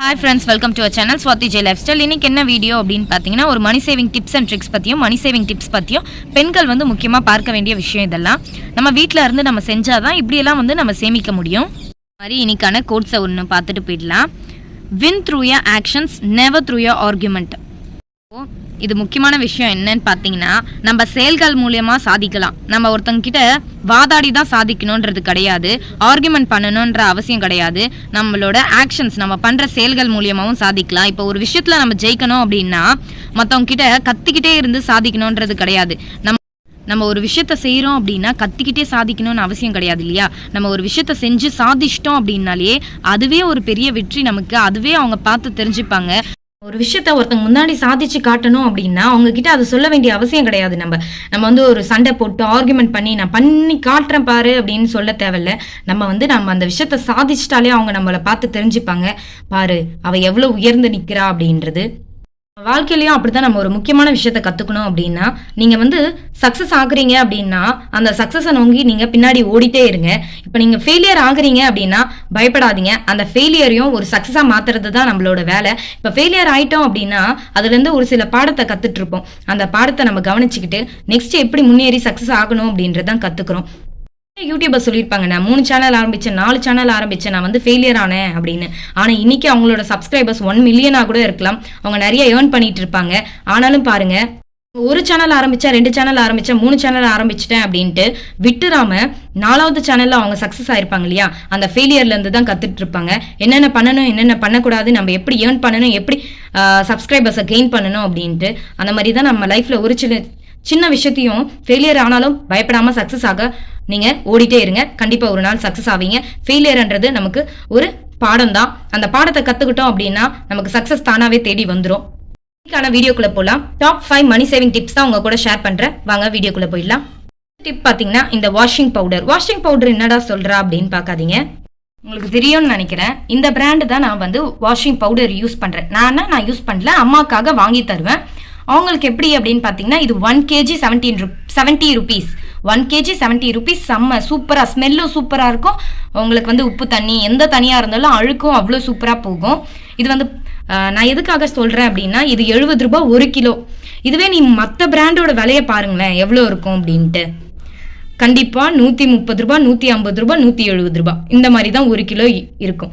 Hi friends welcome to our channel Swathi J lifestyle இன்னைக்கு என்ன video அப்படின்னு பார்த்தீங்கன்னா ஒரு money saving tips and tricks பற்றியும் மணி சேவிங் டிப்ஸ் பற்றியும் பெண்கள் வந்து முக்கியமாக பார்க்க வேண்டிய விஷயம் இதெல்லாம். நம்ம வீட்டில் இருந்து நம்ம செஞ்சால் தான் இப்படியெல்லாம் வந்து நம்ம சேமிக்க முடியும். இந்த மாதிரி இன்னைக்கான கோட்ஸை ஒன்று பார்த்துட்டு போயிடலாம். Win through your actions never through your argument இது முக்கியமான விஷயம் என்னன்னு பார்த்தீங்கன்னா நம்ம செயல்கள் மூலியமா சாதிக்கலாம். நம்ம ஒருத்தங்க கிட்ட வாதாடி தான் சாதிக்கணுன்றது கிடையாது. ஆர்குமெண்ட் பண்ணணுன்ற அவசியம் கிடையாது. நம்மளோட ஆக்ஷன்ஸ் நம்ம பண்ற செயல்கள் மூலியமாவும் சாதிக்கலாம். இப்போ ஒரு விஷயத்துல நம்ம ஜெயிக்கணும் அப்படின்னா மற்றவங்க கிட்ட கத்திக்கிட்டே இருந்து சாதிக்கணுன்றது கிடையாது. நம்ம நம்ம ஒரு விஷயத்த செய்கிறோம் அப்படின்னா கத்திக்கிட்டே சாதிக்கணும்னு அவசியம் கிடையாது இல்லையா? நம்ம ஒரு விஷயத்த செஞ்சு சாதிச்சிட்டோம் அப்படின்னாலே அதுவே ஒரு பெரிய வெற்றி நமக்கு. அதுவே அவங்க பார்த்து தெரிஞ்சுப்பாங்க. ஒரு விஷயத்த ஒருத்தங்க முன்னாடி சாதிச்சு காட்டணும் அப்படின்னா அவங்க கிட்ட அதை சொல்ல வேண்டிய அவசியம் கிடையாது. நம்ம நம்ம வந்து ஒரு சண்டை போட்டு ஆர்குமெண்ட் பண்ணி நான் பண்ணி காட்டுறேன் பாரு அப்படின்னு சொல்ல தேவையில்ல. நம்ம வந்து நம்ம அந்த விஷயத்த சாதிச்சிட்டாலே அவங்க நம்மளை பார்த்து தெரிஞ்சுப்பாங்க. பாரு அவ எவ்வளவு உயர்ந்து நிக்கிறா அப்படின்றது. வாழ்க்கையிலயும் அப்படித்தான் நம்ம ஒரு முக்கியமான விஷயத்த கத்துக்கணும் அப்படின்னா நீங்க வந்து சக்சஸ் ஆகுறீங்க அப்படின்னா அந்த சக்சஸை நோங்கி நீங்க பின்னாடி ஓடிட்டே இருங்க. இப்போ நீங்க ஃபெயிலியர் ஆகுறீங்க அப்படின்னா பயப்படாதீங்க. அந்த ஃபெயிலியரையும் ஒரு சக்சஸா மாத்துறது தான் நம்மளோட வேலை. இப்போ ஃபெயிலியர் ஆயிட்டோம் அப்படின்னா அதுல இருந்து ஒரு சில பாடத்தை கத்துட்டு இருப்போம். அந்த பாடத்தை நம்ம கவனிச்சுக்கிட்டு நெக்ஸ்ட் எப்படி முன்னேறி சக்சஸ் ஆகணும் அப்படின்றதான் கத்துக்கிறோம். யூடியூபர் சொல்லியிருப்பாங்க நான் மூணு சேனல் ஆரம்பித்தேன் நாலு சேனல் ஆரம்பிச்சேன் நான் வந்து ஃபெயிலியர் ஆனேன் அப்படின்னு. ஆனால் இன்னைக்கு அவங்களோட சப்ஸ்கிரைபர்ஸ் ஒன் மில்லியனாக கூட இருக்கலாம். அவங்க நிறைய ஏர்ன் பண்ணிட்டு இருப்பாங்க. ஆனாலும் பாருங்க ஒரு சேனல் ஆரம்பிச்சா ரெண்டு சேனல் ஆரம்பிச்சா மூணு சேனல் ஆரம்பிச்சிட்டேன் அப்படின்ட்டு விட்டுறாம நாலாவது சேனல்ல அவங்க சக்சஸ் ஆயிருப்பாங்க இல்லையா? அந்த ஃபெயிலியர்ல இருந்து தான் கத்துட்டு இருப்பாங்க. என்னென்ன பண்ணணும் என்னென்ன பண்ணக்கூடாது நம்ம எப்படி ஏர்ன் பண்ணணும் எப்படி சப்ஸ்கிரைபர்ஸை கெயின் பண்ணணும் அப்படின்ட்டு அந்த மாதிரி தான் நம்ம லைஃப்ல ஒரு சில சின்ன விஷயத்தையும் ஃபெயிலியர் ஆனாலும் பயப்படாம சக்சஸ் ஆக நீங்க ஓடிட்டே இருங்க. கண்டிப்பா ஒரு நாள் சக்சஸ் ஆவீங்க. ஃபெயிலியர்ன்றது நமக்கு ஒரு பாடம் தான் அந்த பாடத்தை கத்துக்கிட்டோம் அப்படின்னா நமக்கு சக்சஸ் தானாவே தேடி வந்துடும் இன்னைக்கான வீடியோக்குள்ள போலாம். Top five money saving tips தான் உங்க கூட ஷேர் பண்றேன். வாங்க வீடியோக்குள்ள போயிடலாம். டிப் பார்த்தீங்கன்னா இந்த வாஷிங் பவுடர் வாஷிங் பவுடர் என்னடா சொல்றா அப்படின்னு பார்க்காதீங்க. உங்களுக்கு தெரியும்னு நினைக்கிறேன். இந்த பிராண்டு தான் நான் வந்து வாஷிங் பவுடர் யூஸ் பண்றேன். நான் நான் யூஸ் பண்ணல. அம்மாக்காக வாங்கி தருவேன். அவங்களுக்கு எப்படி அப்படின்னு பார்த்தீங்கன்னா இது one KG seventeen ருப் seventy rupees one kg seventy rupees செம்ம சூப்பராக ஸ்மெல்லும் சூப்பராக இருக்கும். உங்களுக்கு வந்து உப்பு தண்ணி எந்த தனியாக இருந்தாலும் அழுக்கும் அவ்வளோ சூப்பராக போகும். இது வந்து நான் எதுக்காக சொல்கிறேன் அப்படின்னா இது எழுபது ரூபா ஒரு கிலோ. இதுவே நீ மற்ற பிராண்டோட விலையை பாருங்களேன் எவ்வளோ இருக்கும் அப்படின்ட்டு. கண்டிப்பாக நூற்றி முப்பது ரூபா நூற்றி ஐம்பது ரூபா நூற்றி எழுபது ரூபாய். இந்த மாதிரி தான் ஒரு கிலோ இருக்கும்.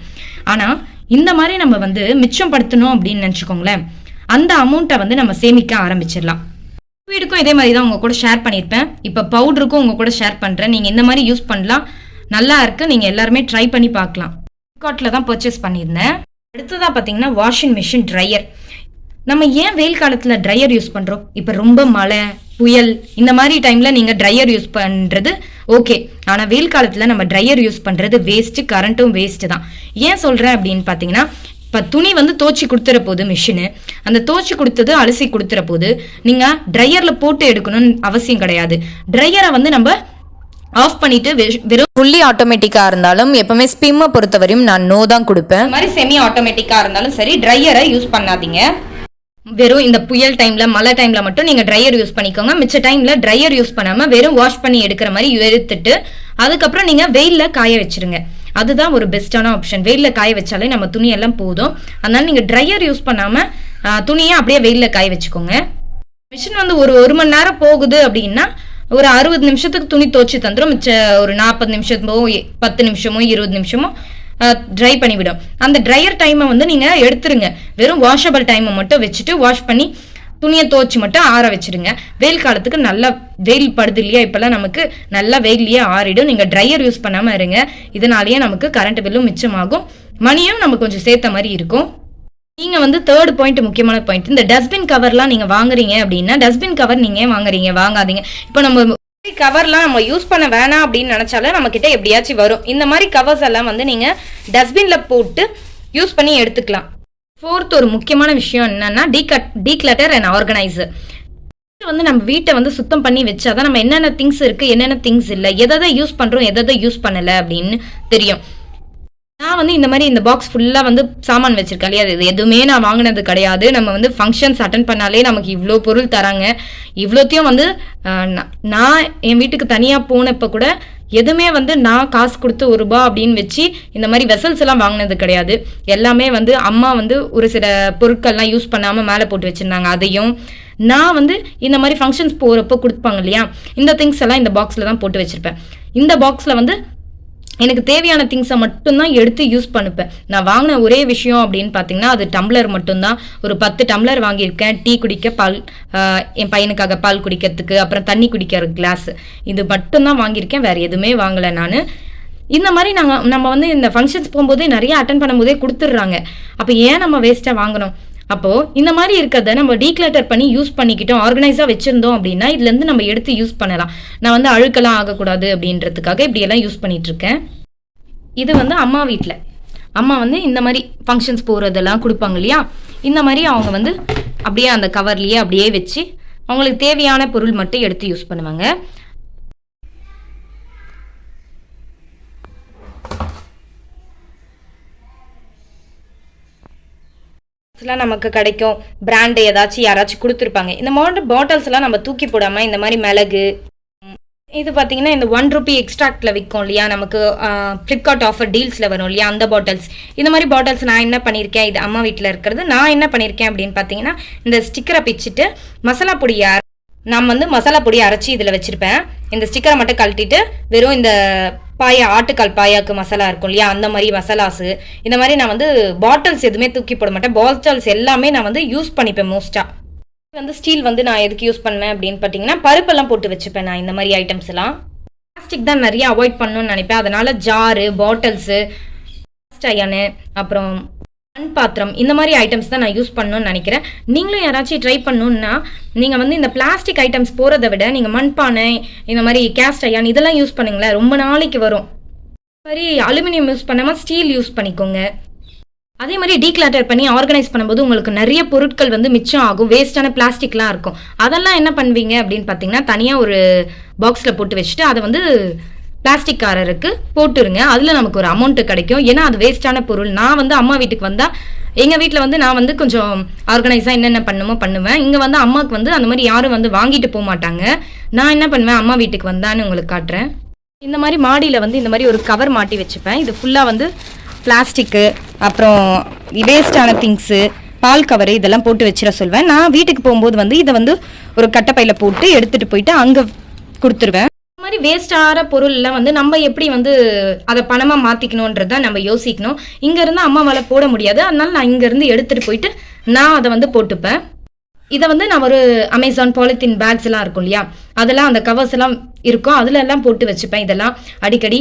ஆனால் இந்த மாதிரி நம்ம வந்து மிச்சம் படுத்தணும் அப்படின்னு நினச்சிக்கோங்களேன். அந்த அமௌண்ட்டை வந்து நம்ம சேமிக்க ஆரம்பிச்சிடலாம். வீடுக்கும் இதே மாதிரி தான் உங்க கூட ஷேர் பண்ணியிருப்பேன் இப்போ பவுடருக்கும் உங்க கூட ஷேர் பண்றேன். நீங்க இந்த மாதிரி யூஸ் பண்ணலாம். நல்லா இருக்கு. நீங்க எல்லாருமே ட்ரை பண்ணி பார்க்கலாம். ஃப்ளிப்கார்ட்டில் தான் பர்ச்சேஸ் பண்ணியிருந்தேன். அடுத்ததாக பார்த்தீங்கன்னா வாஷிங் மிஷின் ட்ரையர் நம்ம ஏன் வெயில் காலத்தில் ட்ரையர் யூஸ் பண்ணுறோம் இப்போ ரொம்ப மழை புயல் இந்த மாதிரி டைமில் நீங்கள் ட்ரையர் யூஸ் பண்ணுறது ஓகே ஆனால் வெயில் காலத்தில் நம்ம ட்ரையர் யூஸ் பண்ணுறது வேஸ்ட்டு கரண்ட்டும் வேஸ்ட்டு தான். ஏன் சொல்கிறேன் அப்படின்னு பார்த்தீங்கன்னா இப்போ துணி வந்து தோச்சி கொடுத்துற போது மிஷினு அந்த தோச்சி கொடுத்தது அலசி கொடுத்துற போது நீங்கள் ட்ரையரில் போட்டு எடுக்கணும்னு அவசியம் கிடையாது. ட்ரையரை வந்து நம்ம ஆஃப் பண்ணிட்டு வெறும் ஃபுல்லி ஆட்டோமேட்டிக்காக இருந்தாலும் எப்பவுமே ஸ்பிம்மை பொறுத்தவரையும் நான் நோ தான் கொடுப்பேன். இந்த மாதிரி செமி ஆட்டோமேட்டிக்கா இருந்தாலும் சரி ட்ரையரை யூஸ் பண்ணாதீங்க. வெறும் இந்த புயல் டைம்ல மழை டைம்ல மட்டும் நீங்க ட்ரையர் யூஸ் பண்ணிக்கோங்க. மிச்ச டைம்ல ட்ரையர் யூஸ் பண்ணாம வெறும் வாஷ் பண்ணி எடுக்கிற மாதிரி எடுத்துட்டு அதுக்கப்புறம் நீங்க வெயில்ல காய வச்சிருங்க. அதுதான் ஒரு பெஸ்டான ஆப்ஷன் வெயில்ல காய வச்சாலே நம்ம துணி எல்லாம் போதும். அதனால நீங்க ட்ரையர் யூஸ் பண்ணாம துணியை அப்படியே வெயிலில் காய வச்சுக்கோங்க. மிஷின் வந்து ஒரு ஒரு மணி நேரம் போகுது அப்படின்னா ஒரு அறுபது நிமிஷத்துக்கு துணி துவச்சி தந்துடும் மிச்ச ஒரு நாற்பது நிமிஷமோ பத்து நிமிஷமோ இருபது நிமிஷமோ ட்ரை பண்ணிவிடும். அந்த ட்ரையர் டைமை வந்து நீங்கள் எடுத்துருங்க. வெறும் வாஷபிள் டைமை மட்டும் வச்சுட்டு வாஷ் பண்ணி துணியை துவச்சி மட்டும் ஆற வச்சிடுங்க வெயில் காலத்துக்கு நல்லா வெயில் படுது இல்லையா? இப்போல்லாம் நமக்கு நல்லா வெயில்லையே ஆறிடும். நீங்கள் ட்ரையர் யூஸ் பண்ணாமல் இருங்க. இதனாலேயே நமக்கு கரண்ட் பில்லும் மிச்சமாகும். மணியும் நமக்கு கொஞ்சம் சேர்த்த மாதிரி இருக்கும். நீங்க வந்து தேர்ட் பாயிண்ட் முக்கியமான பாயிண்ட் இந்த டஸ்ட்பின் கவர்லாம் நீங்க வாங்குறீங்க அப்படின்னா டஸ்ட்பின் கவர் நீங்க வாங்குறீங்க? வாங்காதீங்க. இப்போ நம்ம கவர்லாம் நம்ம யூஸ் பண்ண வேணாம் அப்படின்னு நினைச்சாலும் நம்ம கிட்ட எப்படியாச்சும் வரும். இந்த மாதிரி கவர்ஸ் எல்லாம் வந்து நீங்க டஸ்ட்பின்ல போட்டு யூஸ் பண்ணி எடுத்துக்கலாம். ஃபோர்த் ஒரு முக்கியமான விஷயம் என்னன்னா டீகட் டீக்ளட்டர் அண்ட் ஆர்கனைசர் வந்து நம்ம வீட்டை வந்து சுத்தம் பண்ணி வச்சாதான் நம்ம என்னென்ன திங்ஸ் இருக்கு என்னென்ன திங்ஸ் இல்லை எதை யூஸ் பண்றோம் எதை யூஸ் பண்ணல அப்படின்னு தெரியும். நான் வந்து இந்த மாதிரி இந்த பாக்ஸ் ஃபுல்லாக வந்து சாமான் வச்சிருக்கேன் இல்லையா? இது எதுவுமே நான் வாங்கினது கிடையாது. நம்ம வந்து ஃபங்க்ஷன்ஸ் அட்டன் பண்ணாலே நமக்கு இவ்வளோ பொருள் தராங்க. இவ்வளோத்தையும் வந்து நான் என் வீட்டுக்கு தனியாக போனப்போ கூட எதுவுமே வந்து நான் காசு கொடுத்து ஒரு ரூபா அப்படின்னு வச்சு இந்த மாதிரி வெசல்ஸ் எல்லாம் வாங்கினது கிடையாது. எல்லாமே வந்து அம்மா வந்து ஒரு சில பொருட்கள்லாம் யூஸ் பண்ணாமல் மேலே போட்டு வச்சுருந்தாங்க. அதையும் நான் வந்து இந்த மாதிரி ஃபங்க்ஷன்ஸ் போகிறப்போ கொடுப்பாங்க இல்லையா? இந்த திங்ஸ் எல்லாம் இந்த பாக்ஸில் தான் போட்டு வச்சுருப்பேன். இந்த பாக்ஸில் வந்து எனக்கு தேவையான திங்ஸை மட்டும்தான் எடுத்து யூஸ் பண்ணிப்பேன். நான் வாங்கின ஒரே விஷயம் அப்படின்னு பார்த்தீங்கன்னா அது டம்ளர் மட்டும்தான். ஒரு பத்து டம்ளர் வாங்கியிருக்கேன். டீ குடிக்க பால் என் பையனுக்காக பால் குடிக்கிறதுக்கு அப்புறம் தண்ணி குடிக்கிற கிளாஸ் இது மட்டும்தான் வாங்கியிருக்கேன். வேறு எதுவுமே வாங்கலை நான். இந்த மாதிரி நாங்கள் நம்ம வந்து இந்த ஃபங்க்ஷன்ஸ் போகும்போதே நிறைய அட்டன் பண்ணும்போதே கொடுத்துட்றாங்க. அப்போ ஏன் நம்ம வேஸ்ட்டாக வாங்கணும்? அப்போது இந்த மாதிரி இருக்கிறத நம்ம டீக்ளட்டர் பண்ணி யூஸ் பண்ணிக்கிட்டோம் ஆர்கனைஸாக வச்சுருந்தோம் அப்படின்னா இதுலேருந்து நம்ம எடுத்து யூஸ் பண்ணலாம். நான் வந்து அழுக்கெல்லாம் ஆகக்கூடாது அப்படின்றதுக்காக இப்படியெல்லாம் யூஸ் பண்ணிட்டு இருக்கேன் இது வந்து அம்மா வீட்டில் அம்மா வந்து இந்த மாதிரி ஃபங்க்ஷன்ஸ் போகிறதெல்லாம் கொடுப்பாங்க இல்லையா? இந்த மாதிரி அவங்க வந்து அப்படியே அந்த கவர்லேயே அப்படியே வச்சு அவங்களுக்கு தேவையான பொருள் மட்டும் எடுத்து யூஸ் பண்ணுவாங்க. எல்லாம் நமக்கு கிடைக்கும். பிராண்டு ஏதாச்சும் யாராச்சும் கொடுத்துருப்பாங்க. இந்த மாதிரி பாட்டில்ஸ்லாம் நம்ம தூக்கி போடாமல் இந்த மாதிரி மிளகு இது பார்த்தீங்கன்னா இந்த ஒன் ருபி எக்ஸ்ட்ராக்டில் விற்கும் இல்லையா? நமக்கு ஃப்ளிப்கார்ட் ஆஃபர் டீல்ஸில் வரும் இல்லையா? அந்த பாட்டில்ஸ் இந்த மாதிரி பாட்டில்ஸ் நான் என்ன பண்ணியிருக்கேன் இது அம்மா வீட்டில் இருக்கிறது. நான் என்ன பண்ணியிருக்கேன் அப்படின்னு பார்த்தீங்கன்னா இந்த ஸ்டிக்கரை பிச்சுட்டு மசாலா பொடி நான் வந்து மசாலா பொடி அரைச்சி இதில் வச்சுருப்பேன். இந்த ஸ்டிக்கரை மட்டும் கழட்டிட்டு வெறும் இந்த பாயா ஆட்டுக்கால் பாயாக்கு மசாலா இருக்கும் இல்லையா? அந்த மாதிரி மசாலாஸு. இந்த மாதிரி நான் வந்து பாட்டில்ஸ் எதுவுமே தூக்கி போட மாட்டேன். பாட்டில்ஸ் எல்லாமே நான் வந்து யூஸ் பண்ணிப்பேன் மோஸ்ட்டாக வந்து ஸ்டீல் வந்து நான் எதுக்கு யூஸ் பண்ணேன் அப்படின்னு பார்த்தீங்கன்னா பருப்பெல்லாம் போட்டு வச்சுப்பேன் நான் இந்த மாதிரி ஐட்டம்ஸ் எல்லாம். பிளாஸ்டிக் தான் நிறைய அவாய்ட் பண்ணணும்னு நினைப்பேன். அதனால ஜாரு பாட்டில்ஸு அயனு அப்புறம் மண் பாத்திரம் இந்த மாதிரி ஐட்டம்ஸ் தான் நான் யூஸ் பண்ணணும்னு நினைக்கிறேன். நீங்களும் யாராச்சும் ட்ரை பண்ணணுன்னா நீங்கள் வந்து இந்த பிளாஸ்டிக் ஐட்டம்ஸ் போகிறத விட நீங்கள் மண்பானை இந்த மாதிரி கேஸ்ட் ஐயான் இதெல்லாம் யூஸ் பண்ணுங்களேன். ரொம்ப நாளைக்கு வரும். இந்த மாதிரி அலுமினியம் யூஸ் பண்ணாமல் ஸ்டீல் யூஸ் பண்ணிக்கோங்க. அதே மாதிரி டீக்ளாட்டர் பண்ணி ஆர்கனைஸ் பண்ணும்போது உங்களுக்கு நிறைய பொருட்கள் வந்து மிச்சம் ஆகும். வேஸ்டான பிளாஸ்டிக்லாம் இருக்கும். அதெல்லாம் என்ன பண்ணுவீங்க அப்படின்னு பார்த்தீங்கன்னா தனியாக ஒரு பாக்ஸில் போட்டு வச்சுட்டு அதை வந்து பிளாஸ்டிக்காரருக்கு போட்டுருங்க. அதில் நமக்கு ஒரு அமௌண்ட்டு கிடைக்கும். ஏன்னா அது வேஸ்டான பொருள். நான் வந்து அம்மா வீட்டுக்கு வந்தால் எங்கள் வீட்டில் வந்து நான் வந்து கொஞ்சம் ஆர்கனைஸாக என்னென்ன பண்ணுமோ பண்ணுவேன். இங்கே வந்து அம்மாவுக்கு வந்து அந்த மாதிரி யாரும் வந்து வாங்கிட்டு போக மாட்டாங்க. நான் என்ன பண்ணுவேன்? அம்மா வீட்டுக்கு வந்தான்னு உங்களுக்கு காட்டுறேன். இந்த மாதிரி மாடியில் வந்து இந்த மாதிரி ஒரு கவர் மாட்டி வச்சுப்பேன். இது ஃபுல்லாக வந்து பிளாஸ்டிக்கு அப்புறம் வேஸ்டான திங்ஸு பால் கவரு இதெல்லாம் போட்டு வச்சிட சொல்வேன். நான் வீட்டுக்கு போகும்போது வந்து இதை வந்து ஒரு கட்டப்பையில் போட்டு எடுத்துகிட்டு போயிட்டு அங்கே கொடுத்துருவேன். மாதிரி மாதிரி ஆகிற பொருள்லாம் வந்து நம்ம எப்படி வந்து அதை பணமாக மாற்றிக்கணுன்றது தான் நம்ம யோசிக்கணும். இங்கேருந்து அம்மாவால் போட முடியாது. அதனால நான் இங்கேருந்து எடுத்துகிட்டு போயிட்டு நான் அதை வந்து போட்டுப்பேன். இதை வந்து நான் ஒரு அமேசான் பாலித்தீன் பேக்ஸ் எல்லாம் இருக்கும் இல்லையா? அதெல்லாம் அந்த கவர்ஸ் எல்லாம் இருக்கும். அதுல எல்லாம் போட்டு வச்சுப்பேன். இதெல்லாம் அடிக்கடி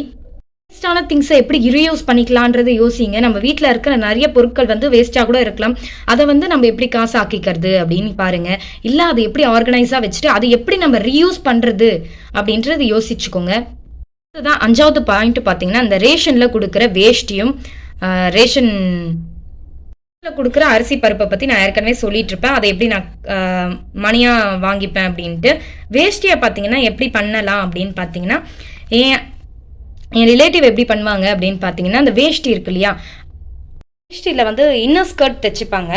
வேஸ்டான திங்ஸை எப்படி ரீயூஸ் பண்ணிக்கலான்றதை யோசிங்க. நம்ம வீட்டில் இருக்கிற நிறைய பொருட்கள் வந்து வேஸ்ட்டாக கூட இருக்கலாம். அதை வந்து நம்ம எப்படி காசு ஆக்கிக்கிறது அப்படின்னு பாருங்க. இல்லை அதை எப்படி ஆர்கனைஸாக வச்சுட்டு அதை எப்படி நம்ம ரீயூஸ் பண்ணுறது அப்படின்றது யோசிச்சுக்கோங்க. அதுதான் அஞ்சாவது பாயிண்ட் பார்த்தீங்கன்னா அந்த ரேஷனில் கொடுக்குற வேஷ்டியும் ரேஷன் கொடுக்குற அரிசி பருப்பை பற்றி நான் ஏற்கனவே சொல்லிட்டு இருப்பேன். அதை எப்படி நான் மணியாக மணியா வாங்கிப்பேன் அப்படின்ட்டு. வேஷ்டியை பார்த்தீங்கன்னா எப்படி பண்ணலாம் அப்படின்னு பார்த்தீங்கன்னா ஏன் என் ரிலேட்டிவ் எப்படி பண்ணுவாங்க அப்படின்னு பார்த்தீங்கன்னா அந்த வேஷ்டி இருக்கு இல்லையா? வேஷ்டியில் வந்து இன்னர் ஸ்கர்ட் தைச்சிப்பாங்க.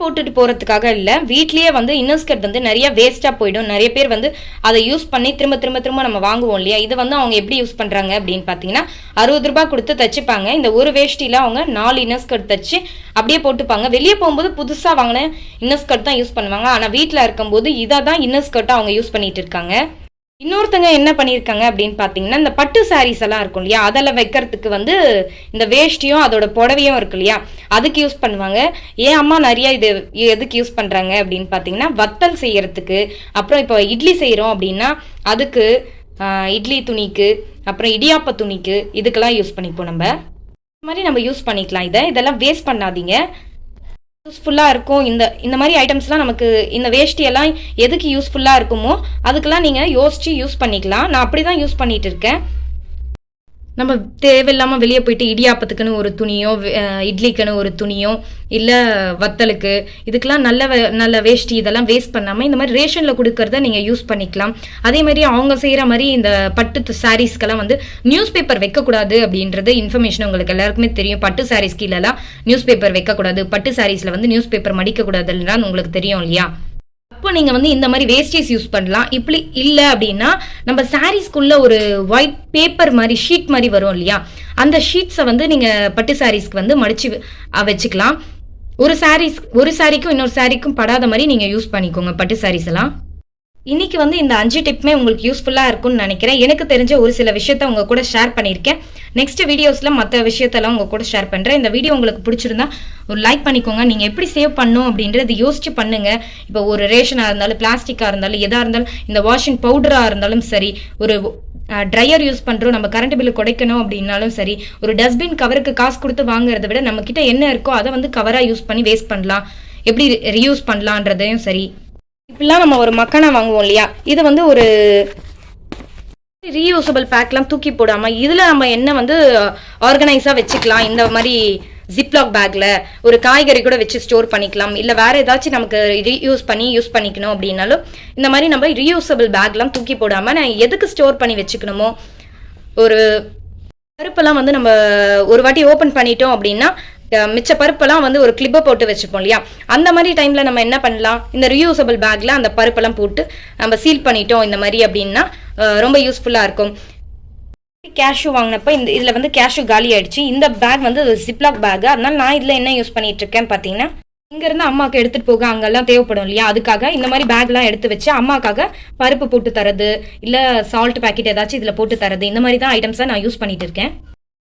போட்டுட்டு போகிறதுக்காக இல்லை வீட்லேயே வந்து இன்னர் ஸ்கர்ட் வந்து நிறைய வேஸ்ட்டாக போயிடும். நிறைய பேர் வந்து அதை யூஸ் பண்ணி திரும்ப திரும்ப திரும்ப நம்ம வாங்குவோம் இல்லையா? இதை வந்து அவங்க எப்படி யூஸ் பண்ணுறாங்க அப்படின்னு பார்த்தீங்கன்னா அறுபது ரூபாய் கொடுத்து தைச்சிப்பாங்க. இந்த ஒரு வேஷ்டியில் அவங்க நாலு இன்னர் ஸ்கர்ட் தைச்சி அப்படியே போட்டுப்பாங்க. வெளியே போகும்போது புதுசாக வாங்கின இன்னர் ஸ்கர்ட் தான் யூஸ் பண்ணுவாங்க. ஆனால் வீட்டில் இருக்கும்போது இதை தான் இன்னர் ஸ்கர்ட்டாக அவங்க யூஸ் பண்ணிகிட்டு இருக்காங்க. இன்னொருத்தங்க என்ன பண்ணியிருக்காங்க அப்படின்னு பார்த்தீங்கன்னா இந்த பட்டு சாரீஸ் எல்லாம் இருக்கும் இல்லையா? அதெல்லாம் வைக்கிறதுக்கு வந்து இந்த வேஷ்டியும் அதோட புடவையும் இருக்கு இல்லையா? அதுக்கு யூஸ் பண்ணுவாங்க. ஏன் அம்மா நிறைய இது எதுக்கு யூஸ் பண்ணுறாங்க அப்படின்னு பார்த்தீங்கன்னா வத்தல் செய்யறதுக்கு அப்புறம் இப்போ இட்லி செய்கிறோம் அப்படின்னா அதுக்கு இட்லி துணிக்கு அப்புறம் இடியாப்ப துணிக்கு இதுக்கெல்லாம் யூஸ் பண்ணிப்போம் நம்ம. இந்த மாதிரி நம்ம யூஸ் பண்ணிக்கலாம் இதை. இதெல்லாம் வேஸ்ட் பண்ணாதீங்க. யூஸ்ஃபுல்லாக இருக்கும். இந்த இந்த மாதிரி ஐட்டம்ஸ்லாம் நமக்கு இந்த வேஷ்டியெல்லாம் எதுக்கு யூஸ்ஃபுல்லாக இருக்குமோ அதுக்கெல்லாம் நீங்கள் யோசித்து யூஸ் பண்ணிக்கலாம். நான் அப்படி தான் யூஸ் பண்ணிகிட்டு இருக்கேன். நம்ம தேவையில்லாமல் வெளியே போயிட்டு இடியாப்பத்துக்குன்னு ஒரு துணியோ வே- இட்லிக்குன்னு ஒரு துணியோ இல்லை வத்தலுக்கு இதுக்கெல்லாம் நல்ல நல்ல வேஷ்டி இதெல்லாம் வேஸ்ட் பண்ணாமல் இந்த மாதிரி ரேஷனில் கொடுக்கறத நீங்கள் யூஸ் பண்ணிக்கலாம். அதே மாதிரி அவங்க செய்கிற மாதிரி இந்த பட்டு சாரீஸ்க்கெல்லாம் வந்து நியூஸ் பேப்பர் வைக்கக்கூடாது அப்படின்றது இன்ஃபர்மேஷன் உங்களுக்கு எல்லாருக்குமே தெரியும். பட்டு சாரீஸ் கீழெல்லாம் நியூஸ் பேப்பர் வைக்கக்கூடாது. பட்டு சாரீஸில் வந்து நியூஸ் பேப்பர் மடிக்கக்கூடாதுன்றான் உங்களுக்கு தெரியும் இல்லையா? அப்போ நீங்கள் வந்து இந்த மாதிரி வேஸ்டேஜ் யூஸ் பண்ணலாம். இப்படி இல்லை அப்படின்னா நம்ம சாரீஸ்க்குள்ள ஒரு ஒயிட் பேப்பர் மாதிரி ஷீட் மாதிரி வரும் இல்லையா? அந்த ஷீட்ஸை வந்து நீங்கள் பட்டு சாரீஸ்க்கு வந்து மடிச்சு வச்சுக்கலாம். ஒரு சாரீஸ் ஒரு சாரீக்கும் இன்னொரு சாரீக்கும் படாத மாதிரி நீங்கள் யூஸ் பண்ணிக்கோங்க பட்டு சாரீஸ் எல்லாம். இன்னைக்கு வந்து இந்த அஞ்சு டிப்புமே உங்களுக்கு யூஸ்ஃபுல்லாக இருக்கும்னு நினைக்கிறேன். எனக்கு தெரிஞ்ச ஒரு சில விஷயத்த உங்க கூட ஷேர் பண்ணியிருக்கேன். நெக்ஸ்ட் வீடியோஸில் மற்ற விஷயத்தெல்லாம் உங்க கூட ஷேர் பண்ணுறேன் இந்த வீடியோ உங்களுக்கு பிடிச்சிருந்தா ஒரு லைக் பண்ணிக்கோங்க. நீங்கள் எப்படி சேவ் பண்ணும் அப்படின்றது யோசிச்சு பண்ணுங்க. இப்போ ஒரு ரேஷனாக இருந்தாலும் பிளாஸ்டிக்காக இருந்தாலும் எதாக இருந்தாலும் இந்த வாஷிங் பவுடராக இருந்தாலும் சரி ஒரு ட்ரையர் யூஸ் பண்ணுறோம் நம்ம கரண்ட் பில்லு குடைக்கணும் அப்படின்னாலும் சரி ஒரு டஸ்ட்பின் கவருக்கு காசு கொடுத்து வாங்குறத விட நம்மக்கிட்ட என்ன இருக்கோ அதை வந்து கவராக யூஸ் பண்ணி வேஸ்ட் பண்ணலாம். எப்படி ரியூஸ் பண்ணலான்றதையும் சரி. இப்படிலாம் நம்ம ஒரு மக்கானா வாங்குவோம் இல்லையா? இதை வந்து ஒரு ரீயூசபிள் பேக்லாம் தூக்கி போடாமல் இதில் நம்ம என்ன வந்து ஆர்கனைஸாக வச்சுக்கலாம்? இந்த மாதிரி ஜிப்லாக் பேக்கில் ஒரு காய்கறி கூட வச்சு ஸ்டோர் பண்ணிக்கலாம். இல்லை வேறு ஏதாச்சும் நமக்கு ரீயூஸ் பண்ணி யூஸ் பண்ணிக்கணும் அப்படின்னாலும் இந்த மாதிரி நம்ம ரீயூசபிள் பேக்லாம் தூக்கி போடாமல் நான் எதுக்கு ஸ்டோர் பண்ணி வச்சுக்கணுமோ? ஒரு பருப்பெல்லாம் வந்து நம்ம ஒரு வாட்டி ஓப்பன் பண்ணிட்டோம் அப்படின்னா மிச்ச பருப்பெல்லாம் வந்து ஒரு கிளிப்பை போட்டு வச்சுப்போம் இல்லையா? அந்த மாதிரி டைமில் நம்ம என்ன பண்ணலாம்? இந்த ரியூசபிள் பேக்கில் அந்த பருப்பெல்லாம் போட்டு நம்ம சீல் பண்ணிட்டோம் இந்த மாதிரி அப்படின்னா ரொம்ப யூஸ்ஃபுல்லாக இருக்கும். கேஷ்யூ வாங்கினப்ப இந்த இதில் வந்து கேஷ்யூ காலி ஆயிடுச்சு. இந்த பேக் வந்து ஜிப்லாக் பேக் அதனால நான் இதில் என்ன யூஸ் பண்ணிட்டு இருக்கேன் பார்த்தீங்கன்னா இங்கேருந்து அம்மாவுக்கு எடுத்துகிட்டு போக அங்கெல்லாம் தேவைப்படும் இல்லையா? அதுக்காக இந்த மாதிரி பேக்லாம் எடுத்து வச்சு அம்மாக்காக பருப்பு போட்டு தரது இல்லை சால்ட் பாக்கெட் ஏதாச்சும் இதில் போட்டு தரது இந்த மாதிரி தான் ஐட்டம்ஸை நான் யூஸ் பண்ணிட்டு இருக்கேன்.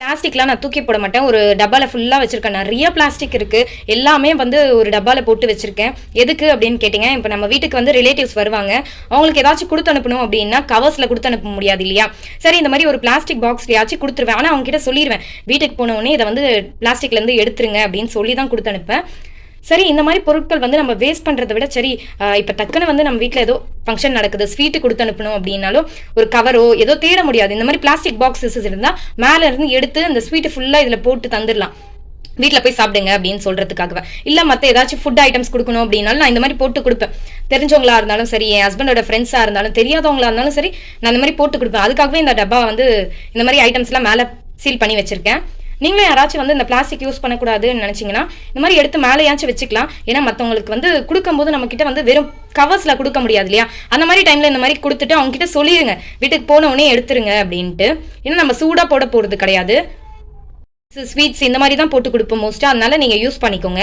பிளாஸ்டிக்லாம் நான் தூக்கி போட மாட்டேன். ஒரு டப்பாவில் ஃபுல்லாக வச்சுருக்கேன். நிறைய பிளாஸ்டிக் இருக்குது எல்லாமே வந்து ஒரு டப்பாவில் போட்டு வச்சுருக்கேன். எதுக்கு அப்படின்னு கேட்டிங்க. இப்போ நம்ம வீட்டுக்கு வந்து ரிலேட்டிவ்ஸ் வருவாங்க. அவங்களுக்கு ஏதாச்சும் கொடுத்து அனுப்பணும் அப்படின்னா கவர்ஸில் கொடுத்து அனுப்ப முடியாது இல்லையா? சரி இந்த மாதிரி ஒரு பிளாஸ்டிக் பாக்ஸ்லையாச்சும் கொடுத்துருவேன். ஆனால் அவங்ககிட்ட சொல்லிடுவேன் வீட்டுக்கு போனவுடனே இதை வந்து பிளாஸ்டிக்லேருந்து எடுத்துருங்க அப்படின்னு சொல்லி தான் கொடுத்து அனுப்பேன். சரி இந்த மாதிரி பொருட்கள் வந்து நம்ம வேஸ்ட் பண்ணுறதை விட சரி இப்போ டக்குன்னு வந்து நம்ம வீட்டில் ஏதோ ஃபங்க்ஷன் நடக்குது ஸ்வீட்டு கொடுத்து அனுப்பணும் அப்படின்னாலும் ஒரு கவரோ ஏதோ தேட முடியாது. இந்த மாதிரி பிளாஸ்டிக் பாக்ஸஸ் இருந்தால் மேலே இருந்து எடுத்து அந்த ஸ்வீட்டு ஃபுல்லாக இதில் போட்டு தந்துடலாம். வீட்டில் போய் சாப்பிடுங்க அப்படின்னு சொல்கிறதுக்காகவே இல்லை மற்ற ஏதாச்சும் ஃபுட் ஐட்டம்ஸ் கொடுக்கணும் அப்படின்னாலும் நான் இந்த மாதிரி போட்டு கொடுப்பேன். தெரிஞ்சவங்களா இருந்தாலும் சரி என் ஹஸ்பண்டோட ஃப்ரெண்ட்ஸாக இருந்தாலும் தெரியாதவங்களா இருந்தாலும் சரி நான் இந்த மாதிரி போட்டு கொடுப்பேன். அதுக்காகவே இந்த டப்பா வந்து இந்த மாதிரி ஐட்டம்ஸ்லாம் மேலே சீல் பண்ணி வச்சிருக்கேன். நீங்களும் யாராச்சும் வந்து இந்த பிளாஸ்டிக் யூஸ் பண்ணக்கூடாதுன்னு நினச்சிங்கன்னா இந்த மாதிரி எடுத்து மேலேயாச்சும் வச்சுக்கலாம். ஏன்னா மற்றவங்களுக்கு வந்து கொடுக்கும்போது நம்மக்கிட்ட வந்து வெறும் கவர்ஸில் கொடுக்க முடியாது இல்லையா? அந்த மாதிரி டைமில் இந்த மாதிரி கொடுத்துட்டு அவங்ககிட்ட சொல்லிடுங்க வீட்டுக்கு போன உடனே எடுத்துருங்க அப்படின்ட்டு. ஏன்னா நம்ம சூடாக போட போகிறது கிடையாது. ஸ்வீட்ஸ் இந்த மாதிரி தான் போட்டு கொடுப்போம் மோஸ்ட்டாக அதனால நீங்கள் யூஸ் பண்ணிக்கோங்க.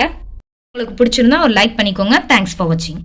உங்களுக்கு பிடிச்சிருந்தா ஒரு லைக் பண்ணிக்கோங்க. தேங்க்ஸ் ஃபார் வாட்சிங்